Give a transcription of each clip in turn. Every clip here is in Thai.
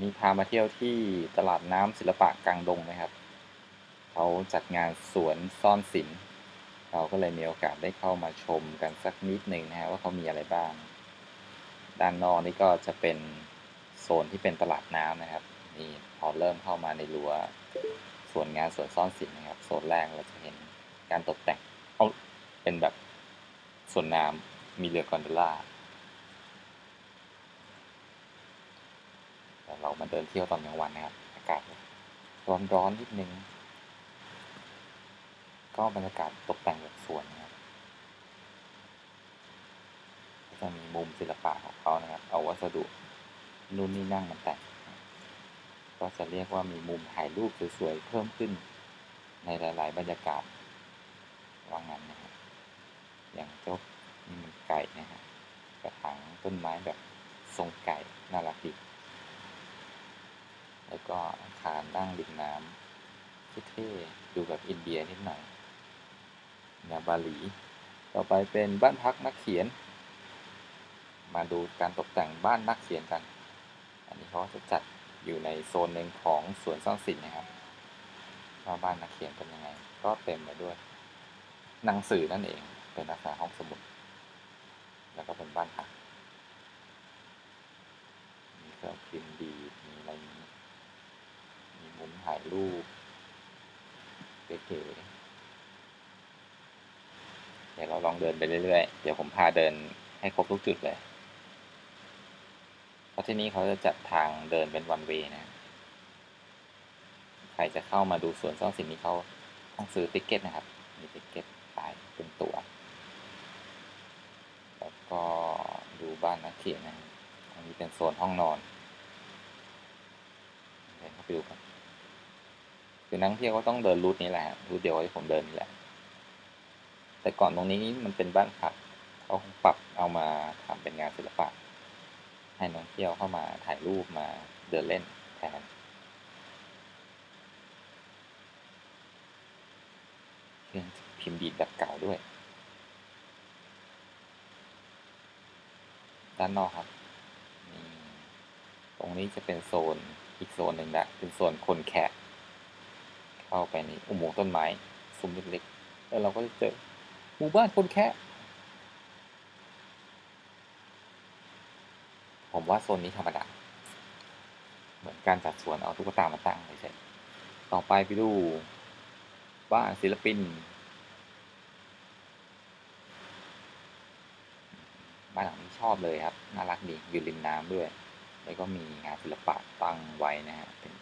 มีพามาเที่ยวที่ตลาดน้ำศิลปะกลางดงนะครับ เขาจัดงานสวนซ่อนศิลป์เราก็เลยมีโอกาสได้เข้ามาชมกันสักนิดหนึ่งนะฮะว่าเขามีอะไรบ้าง ด้านนอกนี่ก็จะเป็นโซนที่เป็นตลาดน้ำนะครับนี่พอเริ่มเข้ามาในรั้วส่วนงานสวนซ่อนศิลป์นะครับโซนแรกเราจะเห็นการตกแต่งเอาเป็นแบบสวนน้ำมีเรือกอนโดล่า แต่ เรามาเดินเที่ยวตอนกลางวันนะครับ อากาศร้อนร้อนนิดนึง ก็บรรยากาศตกแต่งแบบสวนนะครับจะมีมุมศิลปะของเขานะครับ เอาวัสดุนู่นนี่นั่งมาแต่งก็จะเรียกว่ามีมุมถ่ายรูปสวยๆเพิ่มขึ้นในหลาย ๆ บรรยากาศว่างั้นนะครับอย่างเจ้านี่มันไก่นะฮะกระถางต้นไม้แบบทรงไก่น่ารักดี แล้วก็อาคารนั่งริมน้ำเท่ๆดูแบบอินเดียนิดหน่อยแนวบาหลี ต่อไปเป็นบ้านพักนักเขียน มาดูการตกแต่งบ้านนักเขียนกัน อันนี้เขาจะจัดอยู่ในโซนหนึ่งของสวนซ่อนสินนะครับว่าบ้านนักเขียนเป็นยังไง ก็เต็มไปด้วย หนังสือนั่นเอง เป็นลักษณะห้องสมุด แล้วก็เป็นบ้านพักมีเครื่องพิมพ์ดีดมีอะไรอย่างนี้ มีมุมถ่ายรูปเก๋ๆเดี๋ยวเราลองเดินไปเรื่อยๆ เดี๋ยวผมพาเดินให้ครบทุกจุดเลย เพราะที่นี่เขาจะจัดทางเดินเป็นวันเวนะ ใครจะเข้ามาดูสวนซ่อนสินนี้เขาต้องซื้อติ๊กเก็ตนะครับ มีติ๊กเก็ตขายเป็นตัว๋ว แล้วก็ดูบ้านนักเขียนนะอันนี้เป็นโซนห้องนอนเดินเข้าไปดูกัน คือนักเที่ยวก็ต้องเดินรูทนี้แหละรูทเดียวที่ผมเดินนี่แหละ แต่ก่อนตรงนี้มันเป็นบ้านพักเขาปรับเอามาทำเป็นงานศิลปะ ให้นักเที่ยวเข้ามาถ่ายรูปมาเดินเล่นแทนเครื่องพิมพ์ดีดแบบเก่าด้วย ด้านนอกครับ ตรงนี้จะเป็นโซนอีกโซนหนึ่งนะเป็นโซนคนแขก เข้าไปในอุโมงค์ต้นไม้ซุ้มเล็กๆแล้วเราก็จะเจอหมู่บ้านคนแคะผมว่าโซนนี้ธรรมดา เหมือนการจัดสวนเอาตุ๊กตามาตั้งเฉยๆต่อไปไปดูบ้านศิลปิน บ้านหลังนี้ชอบเลยครับ น่ารักดีอยู่ริมน้ำด้วย แล้วก็มีงานศิลปะตั้งไว้นะฮะเป็น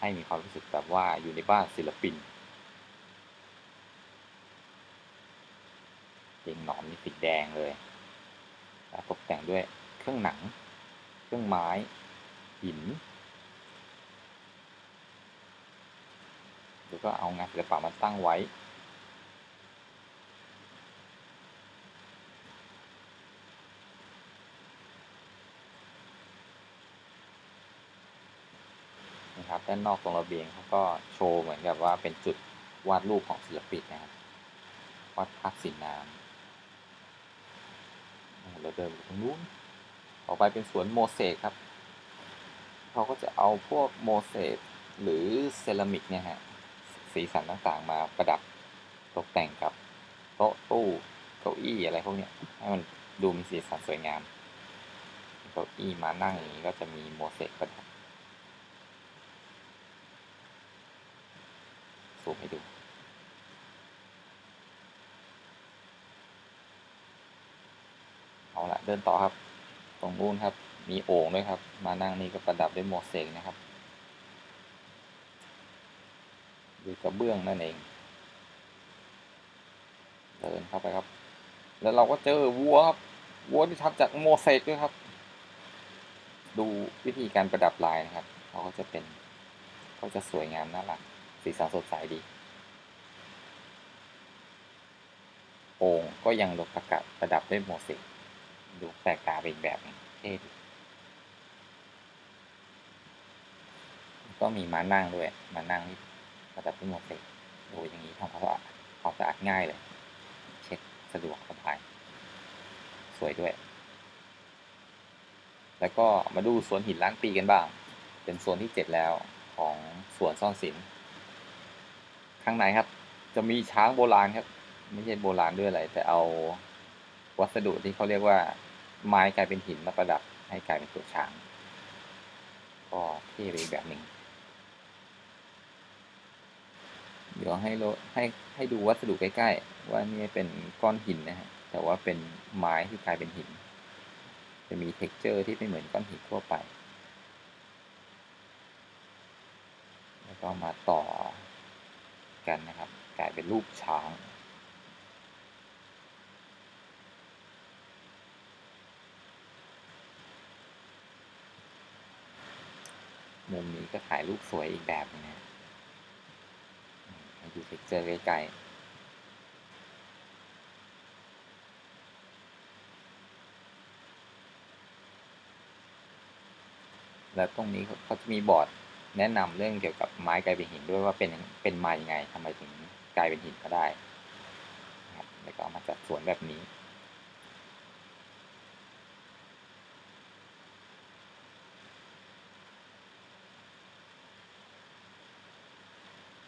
ให้มีความรู้สึกแบบว่าอยู่ในบ้านศิลปินเตียงหนอนนี่สีแดงเลยแล้วตกแต่งด้วยเครื่องหนัง เครื่องไม้ หิน แล้วก็เอางานศิลปะมาตั้งไว้ นะครับด้านนอกตรงระเบียงเขาก็โชว์เหมือนกับว่าเป็นจุดวาดรูปของศิลปินนะครับวาดภาพสีน้ำเราเดินไปตรงนู้นต่อไปเป็นสวนโมเสกครับเขาก็จะเอาพวกโมเสกหรือเซรามิกเนี่ยฮะสีสันต่างๆมาประดับตกแต่งกับโต๊ะตู้เก้าอี้อะไรพวกนี้ให้มันดูมีสีสันสวยงามเก้าอี้มานั่งอย่างนี้ก็จะมีโมเสกประดับ ซูมให้ดูเอาละเดินต่อครับ ตรงนู้นครับ มีโอ่งด้วยครับ มานั่งนี่ก็ประดับด้วยโมเสกนะครับดูกระเบื้องนั่นเอง เดินเข้าไปครับ แล้วเราก็เจอวัวครับ วัวที่ทำจากโมเสกด้วยครับ ดูวิธีการประดับลายนะครับ เขาก็จะเป็น ก็จะสวยงามน่ารัก สีสันสดใสดีโอ่งก็ยังลดประกับประดับด้วยโมเสกดูแปลกตาเป็นแบบนึงเท่ดีก็มีมานั่งด้วยมานั่งที่ประดับด้วยโมเสกดูอย่างนี้ทำความสะอาดความสะอาดง่ายเลย เช็ดสะดวกสบายสวยด้วย แล้วก็มาดูสวนหินล้านปีกันบ้าง เป็นโซนที่ 7 แล้วของสวนซ่อนสิน ข้างในครับ จะมีช้างโบราณครับ ไม่ใช่โบราณด้วยอะไร แต่เอาวัสดุที่เขาเรียกว่า ไม้กลายเป็นหินมาประดับให้กลายเป็นตัวช้าง ก็เท่ไปอีกแบบหนึ่งเดี๋ยวให้โลให้ให้ดูวัสดุใกล้ๆ ว่านี่เป็นก้อนหินนะฮะ แต่ว่าเป็นไม้ที่กลายเป็นหิน จะมีเท็กเจอร์ที่ไม่เหมือนก้อนหินทั่วไป แล้วก็มาต่อ กันนะครับ กลายเป็นรูปช้างมุมนี้ก็ถ่ายรูปสวยอีกแบบนึงนะดูเท็กเจอร์ใกล้ๆแล้วตรงนี้เขาจะมีบอร์ด แนะนำเรื่องเกี่ยวกับไม้กลายเป็นหินด้วยว่าเป็นเป็นมายังไงทำไมถึงกลายเป็นหินก็ได้นะครับแล้วก็เอามาจัดสวนแบบนี้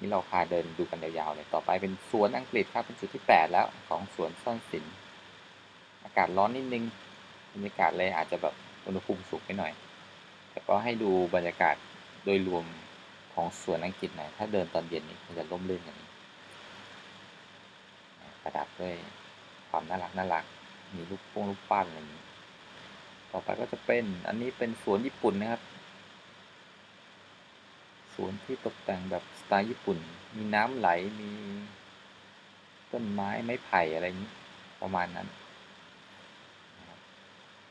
นี่เราพาเดินดูกันยาวๆเลยต่อไปเป็นสวนอังกฤษครับเป็นจุดที่ 8 แล้วของสวนซ่อนสินอากาศร้อนนิดนึงบรรยากาศเลยอาจจะแบบอุณหภูมิสูงไปหน่อย แต่ก็ให้ดูบรรยากาศ ดยรวมของสวนอังกฤษหน่อยถ้าเดินตอนเย็นนี่มันจะร่มรื่นอย่างนี้ประดับด้วยความน่ารักน่ารัก มีลูกโป่งลูกปั้นอะไรอย่างนี้ ต่อไปก็จะเป็นอันนี้เป็นสวนญี่ปุ่นนะครับ สวนที่ตกแต่งแบบสไตล์ญี่ปุ่น มีน้ำไหล มีต้นไม้ไม้ไผ่อะไรอย่างนี้ ประมาณนั้น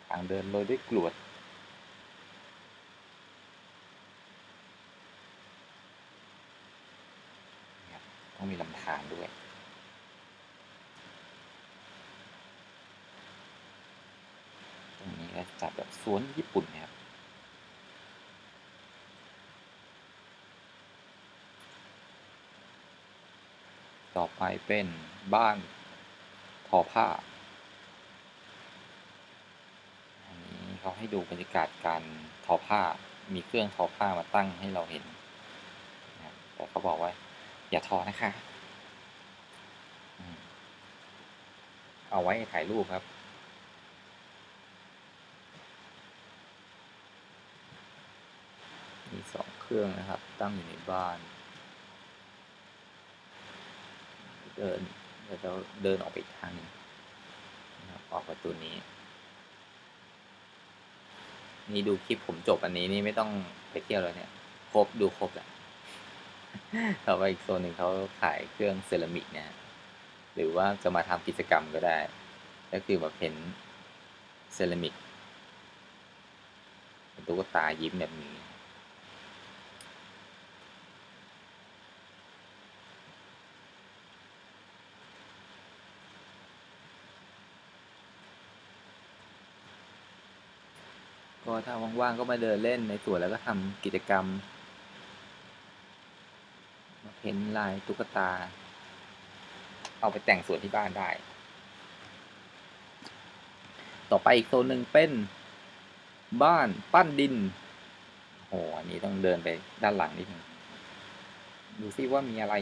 ทางเดินโรยด้วยกรวด ต้อง มีลำธารด้วย ตรงนี้ก็จัดแบบสวนญี่ปุ่นนะครับต่อไปเป็นบ้านทอผ้า อันนี้เขาให้ดูบรรยากาศการทอผ้า มีเครื่องทอผ้ามาตั้งให้เราเห็น แต่เขาบอกว่า อย่าทอนะคะ เอาไว้ถ่ายรูปครับ มีสองเครื่องนะครับ ตั้งอยู่ในบ้าน เดินเดี๋ยวเราเดินออกไปทางนึงนะครับออกประตูนี้ นี่ดูคลิปผมจบอันนี้นี่ไม่ต้องไปเที่ยวแล้วเนี่ย ครบดูครบแหละ ต่อไปอีกโซนหนึ่งเขาขายเครื่องเซรามิกเนี่ยหรือว่าจะมาทำกิจกรรมก็ได้ ก็คือแบบเพ้นเซรามิกเป็นตุ๊กตายิ้มแบบนี้ก็ถ้าว่างๆก็มาเดินเล่นในสวนแล้วก็ทำกิจกรรม พ้นลายตุ๊กตา เอาไปแต่งสวนที่บ้านได้ ต่อไปอีกโซนหนึ่งเป็น บ้านปั้นดินโหอันนี้ต้องเดินไปด้านหลังนิดนึงดูซิว่ามีอะไร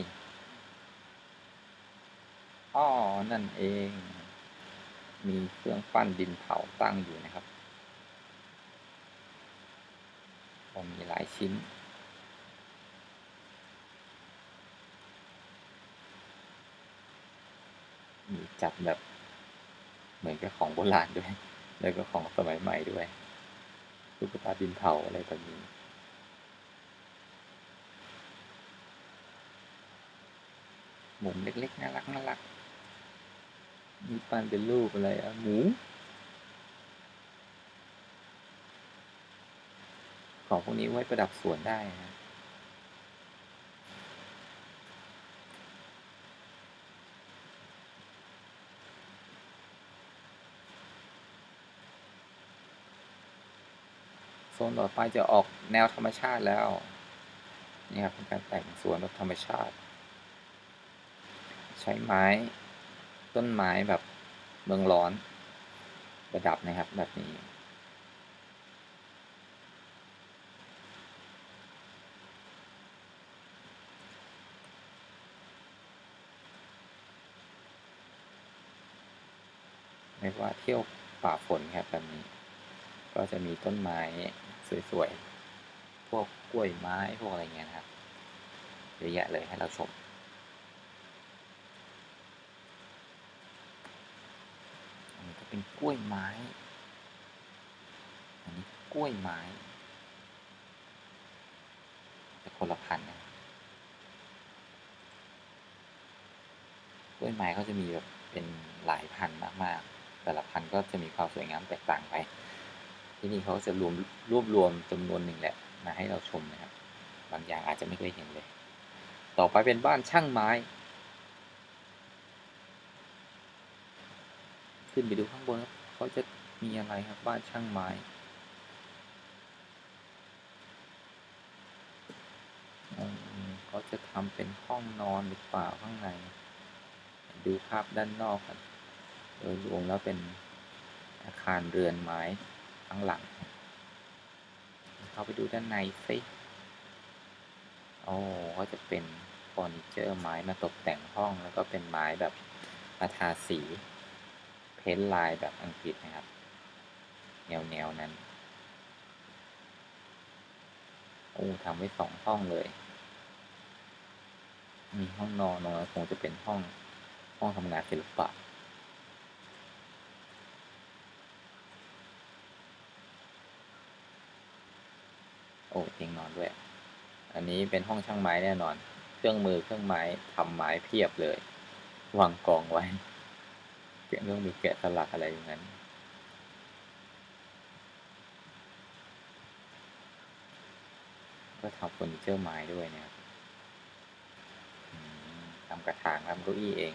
อ้อนั่นเอง มีเครื่องปั้นดินเผาตั้งอยู่นะครับมีหลายชิ้น มี จัดแบบ เหมือนกับของโบราณด้วย แล้วก็ของสมัยใหม่ด้วยตุ๊กตาดินเผาอะไรแบบนี้ มุมเล็กๆน่ารักน่ารักมีปั้นเป็นรูปอะไรอะหมู ของพวกนี้ไว้ประดับสวนได้นะ งต่อไปจะออกแนวธรรมชาติแล้ว นี่ครับเป็นการแต่งสวนแบบธรรมชาติ ใช้ไม้ต้นไม้แบบเมืองร้อนประดับนะครับแบบนี้ไม่ว่าเที่ยวป่าฝนครับแบบนี้ ก็จะมีต้นไม้ สวยๆ พวกกล้วยไม้พวกอะไรเงี้ยนะครับเยอะแยะเลยให้เราชมอันนี้ก็เป็นกล้วยไม้ อันนี้กล้วยไม้แต่คนละพันธุ์นะกล้วยไม้เขาจะมีแบบเป็นหลายพันธุ์มากๆ แต่ละพันธุ์ก็จะมีความสวยงามแตกต่างไป ที่นี่เขาจะรวมรวบรวมจำนวนหนึ่งแหละมาให้เราชมนะครับ บางอย่างอาจจะไม่เคยเห็นเลย ต่อไปเป็นบ้านช่างไม้ ขึ้นไปดูข้างบนครับเขาจะมีอะไรครับบ้านช่างไม้เขาจะทำเป็นห้องนอนหรือเปล่าข้างใน ดูภาพด้านนอกกันโดยรวมแล้วเป็นอาคารเรือนไม้ ทั้งหลัง เข้าไปดูด้านในสิโอ้ก็จะเป็นเฟอร์นิเจอร์ไม้มาตกแต่งห้องแล้วก็เป็นไม้แบบมาทาสี เพ้นท์ลายแบบอังกฤษนะครับ แนวแนวๆนั้น โอ้ทำไว้สองห้องเลย มีห้องนอนนอนคงจะเป็นห้องห้องทำงานศิลปะ โอ้เตียงนอนด้วย อันนี้เป็นห้องช่างไม้แน่นอน เครื่องมือเครื่องไม้ทำไม้เพียบเลยวางกองไว้เครื่องมือแกะสลักอะไรอย่างนั้น ก็ทำเฟอร์นิเจอร์ไม้ด้วยนะครับทำกระถางทำเก้าอี้เอง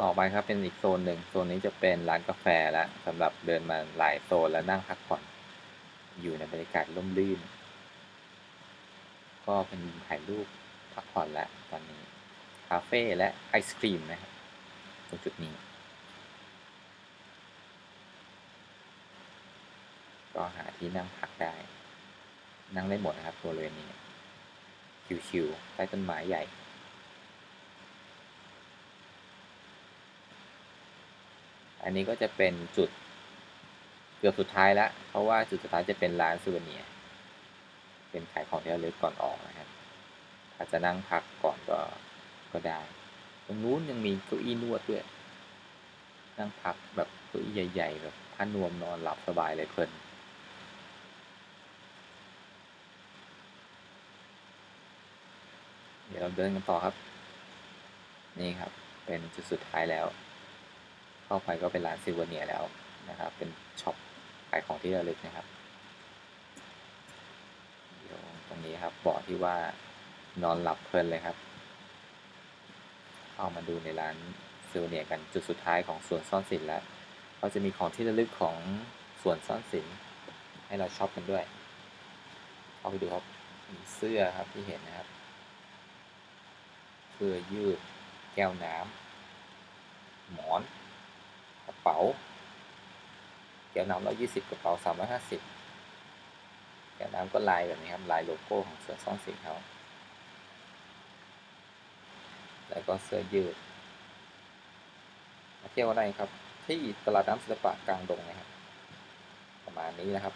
ต่อไปครับเป็นอีกโซนหนึ่งโซนนี้จะเป็นร้านกาแฟแล้วสำหรับเดินมาหลายโซนแล้วนั่งพักผ่อน อยู่ในบรรยากาศร่มรื่น ก็เป็นมุมถ่ายรูปพักผ่อนแล้วตอนนี้ คาเฟ่และไอศครีมนะครับตรงจุดนี้ ก็หาที่นั่งพักได้ นั่งได้หมดนะครับบริเวณนี้ ชิวๆใต้ต้นไม้ใหญ่อันนี้ก็จะเป็นจุดเกือบสุดท้ายแล้ว เพราะว่าจุดสุดท้ายจะเป็นร้านซูเวเนียร์ เป็นขายของที่ระลึกก่อนออกนะครับถ้าจะนั่งพักก่อนก็ก็ได้ ตรงนู้นยังมีเก้าอี้นวดด้วย นั่งพักแบบเก้าอี้ใหญ่ๆแบบผ้านวมนอนหลับสบายเลยเพลินเดี๋ยวเราเดินกันต่อครับ นี่ครับ เป็นจุดสุดท้ายแล้ว เข้าไปก็เป็นร้านซิลเวเนียแล้วนะครับ เป็นช็อปขายของที่ระลึกนะครับ ตรงนี้ครับบอกที่ว่านอนหลับเพลินเลยครับเข้ามาดูในร้านซิลเวเนียกันจุดสุดท้ายของสวนซ่อนสินแล้วก็จะมีของที่ระลึกของสวนซ่อนสินให้เราช็อปกันด้วยเข้าไปดูครับมีเสื้อครับที่เห็นนะครับ เสื้อยืด แก้วน้ำหมอน กระเป๋า แก้วน้ำร้อยยี่สิบกระเป๋าสามร้อยห้าสิบ แก้วน้ำก็ลายแบบนี้ครับ ลายโลโก้ของเสื้อซ่อนสินเขาแล้วก็เสื้อยืดมาเที่ยวอะไรครับ ที่ตลาดน้ำศิลปะกลางดงนะครับ ประมาณนี้นะครับ